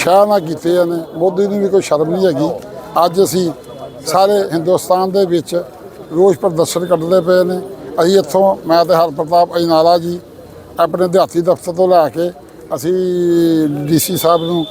ਸ਼ਾਹ ਨਾ ਕੀਤੇ ਨੇ ਮੋਦੀ ਨੂੰ ਵੀ ਕੋਈ ਸ਼ਰਮ ਨਹੀਂ ਹੈਗੀ। ਅੱਜ ਅਸੀਂ ਸਾਰੇ ਹਿੰਦੁਸਤਾਨ ਦੇ ਵਿੱਚ ਰੋਸ ਪ੍ਰਦਰਸ਼ਨ ਕਰਦੇ ਪਏ ਨੇ। ਅਸੀਂ ਇੱਥੋਂ ਮੈਂ ਤੇ ਹਰ ਪ੍ਰਤਾਪ ਅਜਨਾਲਾ ਜੀ ਆਪਣੇ ਦਿਹਾਤੀ ਦਫ਼ਤਰ ਤੋਂ ਲੈ ਕੇ ਅਸੀਂ ਡੀਸੀ ਸਾਹਿਬ ਨੂੰ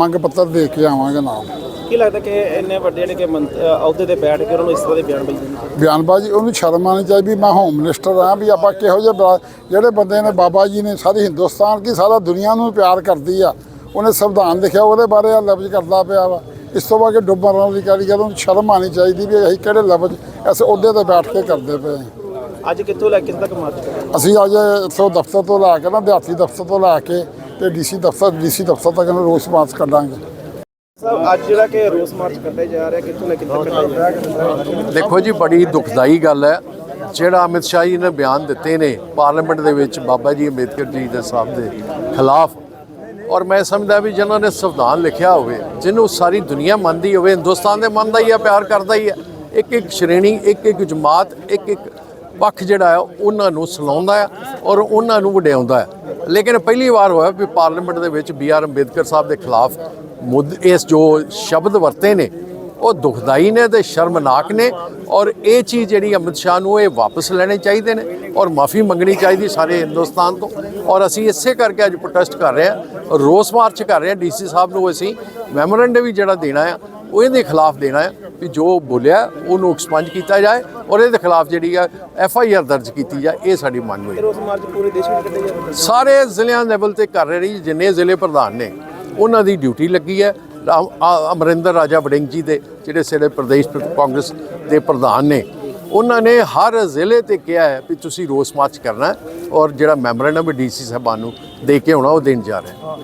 ਮੰਗ ਪੱਤਰ ਦੇ ਕੇ ਆਵਾਂਗੇ ਨਾਲ। ਕੀ ਲੱਗਦਾ ਕਿ ਇੰਨੇ ਵੱਡੇ ਜਿਹੜੇ ਕਿ ਅਹੁਦੇ ਤੇ ਬੈਠ ਕੇ ਉਹਨਾਂ ਨੂੰ ਇਸ ਤਰ੍ਹਾਂ ਦੇ ਬਿਆਨ ਬਈ ਦਿੰਦੇ ਬਿਆਨਬਾਜ਼ੀ ਉਹਨੂੰ ਸ਼ਰਮ ਆਉਣੀ ਚਾਹੀਦੀ। ਮੈਂ ਹੋਮ ਮਿਨਿਸਟਰ ਆ ਵੀ ਆਪਾਂ ਕਿਹੋ ਜਿਹੇ ਜਿਹੜੇ ਬੰਦੇ ਨੇ ਬਾਬਾ ਜੀ ਨੇ ਸਾਰੀ ਹਿੰਦੁਸਤਾਨ ਕੀ ਸਾਰਾ ਦੁਨੀਆ ਨੂੰ ਪਿਆਰ ਕਰਦੀ ਆ। ਉਹਨੇ ਸੰਵਿਧਾਨ ਲਿਖਿਆ ਉਹਦੇ ਬਾਰੇ ਆ ਲਫ਼ਜ਼ ਕਰਦਾ ਪਿਆ ਵਾ। ਇਸ ਤੋਂ ਬਾਅਦ ਕਿ ਡੁੱਬਣ ਵਾਲੀ ਕਾਰੀ ਗੱਲ ਉਹਨੂੰ ਸ਼ਰਮ ਆਉਣੀ ਚਾਹੀਦੀ ਵੀ ਅਸੀਂ ਕਿਹੜੇ ਲਫ਼ਜ਼ ਇਸ ਅਹੁਦੇ ਤੇ ਬੈਠ ਕੇ ਕਰਦੇ ਪਏ। ਅੱਜ ਕਿੱਥੋਂ ਲੈ ਕੇ ਕਿੱਥੇ ਤੱਕ ਮਾਰਚ ਅਸੀਂ ਅੱਜ ਇੱਥੋਂ ਦਫ਼ਤਰ ਤੋਂ ਲਾ ਕੇ ਨਾ ਦਿਹਾਤੀ ਦਫ਼ਤਰ ਤੋਂ ਲਾ ਕੇ ਤੇ ਡੀਸੀ ਦਫ਼ਤਰ ਡੀਸੀ ਦਫ਼ਤਰ ਤੱਕ ਨੂੰ ਰੋਸ ਮਾਰਚ ਕੱਢਾਂਗੇ। ਸਾਹਿਬ ਅੱਜ ਜਿਹੜਾ ਕਿ ਰੋਸ ਮਾਰਚ ਕੱਢਿਆ ਜਾ ਰਿਹਾ ਕਿੱਥੋਂ ਲੈ ਕੇ ਕਿੱਥੇ ਕੱਢਿਆ ਜਾ ਰਿਹਾ? ਦੇਖੋ ਜੀ ਬੜੀ ਦੁਖਦਾਈ ਗੱਲ ਹੈ। ਜਿਹੜਾ ਅਮਿਤ ਸ਼ਾਹ ਜੀ ਨੇ ਬਿਆਨ ਦਿੱਤੇ ਨੇ ਪਾਰਲੀਮੈਂਟ ਦੇ ਵਿੱਚ ਬਾਬਾ ਜੀ ਅੰਬੇਦਕਰ ਜੀ ਦੇ ਸਾਹਿਬ ਦੇ ਖਿਲਾਫ ਔਰ ਮੈਂ ਸਮਝਦਾ ਵੀ ਜਿਨ੍ਹਾਂ ਨੇ ਸੰਵਿਧਾਨ ਲਿਖਿਆ ਹੋਵੇ, ਜਿਹਨੂੰ ਸਾਰੀ ਦੁਨੀਆ ਮੰਨਦੀ ਹੋਵੇ, ਹਿੰਦੁਸਤਾਨ ਦੇ ਮੰਨਦਾ ਹੀ ਆ, ਪਿਆਰ ਕਰਦਾ ਹੀ ਹੈ ਇੱਕ ਇੱਕ ਸ਼੍ਰੇਣੀ, ਇੱਕ ਇੱਕ ਜਮਾਤ, ਇੱਕ ਇੱਕ ਪੱਖ ਜਿਹੜਾ ਹੈ ਉਹਨਾਂ ਨੂੰ ਸਲਾਉਂਦਾ ਹੈ ਔਰ ਉਹਨਾਂ ਨੂੰ ਵਡਿਆਉਂਦਾ ਹੈ ਲੇਕਿਨ ਪਹਿਲੀ ਵਾਰ ਹੋਇਆ ਵੀ ਪਾਰਲੀਮੈਂਟ ਦੇ ਵਿੱਚ ਬੀ ਆਰ ਅੰਬੇਦਕਰ ਸਾਹਿਬ ਦੇ ਖਿਲਾਫ ਮੁੱਦ, ਇਸ ਜੋ ਸ਼ਬਦ ਵਰਤੇ ਨੇ, ਉਹ ਦੁਖਦਾਈ ਨੇ ਤੇ ਸ਼ਰਮਨਾਕ ਨੇ ਔਰ ਇਹ ਚੀਜ਼ ਜਿਹੜੀ ਅਮਿਤ ਸ਼ਾਹ ਨੂੰ ਇਹ ਵਾਪਸ ਲੈਣੇ ਚਾਹੀਦੇ ਨੇ ਔਰ ਮਾਫੀ ਮੰਗਣੀ ਚਾਹੀਦੀ ਸਾਰੇ ਹਿੰਦੁਸਤਾਨ ਤੋਂ ਔਰ ਅਸੀਂ ਇਸੇ ਕਰਕੇ ਅੱਜ ਪ੍ਰੋਟੈਸਟ ਕਰ ਰਹੇ ਹਾਂ ਰੋਸ ਮਾਰਚ ਕਰ ਰਹੇ ਹਾਂ ਡੀਸੀ ਸਾਹਿਬ ਨੂੰ ਅਸੀਂ ਮੈਮੋਰੈਂਡਮ ਵੀ ਜਿਹੜਾ ਦੇਣਾ ਆ ਉਹ ਇਹਦੇ ਖਿਲਾਫ ਦੇਣਾ ਹੈ ਵੀ ਜੋ ਬੋਲਿਆ ਉਹਨੂੰ ਐਕਸਪੰਜ ਕੀਤਾ ਜਾਏ ਔਰ ਇਹਦੇ ਖਿਲਾਫ ਜਿਹੜੀ ਆ ਐਫ ਆਈ ਆਰ ਦਰਜ ਕੀਤੀ ਜਾਏ ਇਹ ਸਾਡੀ ਮੰਗ ਹੋਈ। ਰੋਸ ਮਾਰਚ ਪੂਰੇ ਦੇਸ਼ ਵਿੱਚ ਕੱਢਿਆ ਜਾ ਸਾਰੇ ਜ਼ਿਲ੍ਹਿਆਂ ਲੈਵਲ ਤੇ ਕਰ ਰਹੇ ਨੇ ਜਿੰਨੇ ਜ਼ਿਲ੍ਹੇ ਪ੍ਰਧਾਨ ਨੇ ਉਹਨਾਂ ਦੀ ਡਿਊਟੀ ਲੱਗੀ ਹੈ। ਆ- ਅਮਰਿੰਦਰ ਰਾਜਾ ਵੜਿੰਗ ਜੀ ਦੇ ਜਿਹੜੇ ਸਾਡੇ ਪ੍ਰਦੇਸ਼ ਪ੍ਰ- ਕਾਂਗਰਸ ਦੇ ਪ੍ਰਧਾਨ ਨੇ ਉਹਨਾਂ ਨੇ ਹਰ ਜ਼ਿਲ੍ਹੇ ਤੇ ਕਿਹਾ ਹੈ ਵੀ ਤੁਸੀਂ ਰੋਸ ਮਾਰਚ ਕਰਨਾ ਔਰ ਜਿਹੜਾ ਮੈਮੋਰੈਂਡਮ ਡੀਸੀ ਸਾਹਿਬਾਨ ਨੂੰ ਦੇ ਕੇ ਆਉਣਾ ਉਹ ਦੇਣ ਜਾ ਰਹੇ। ਹਾਂ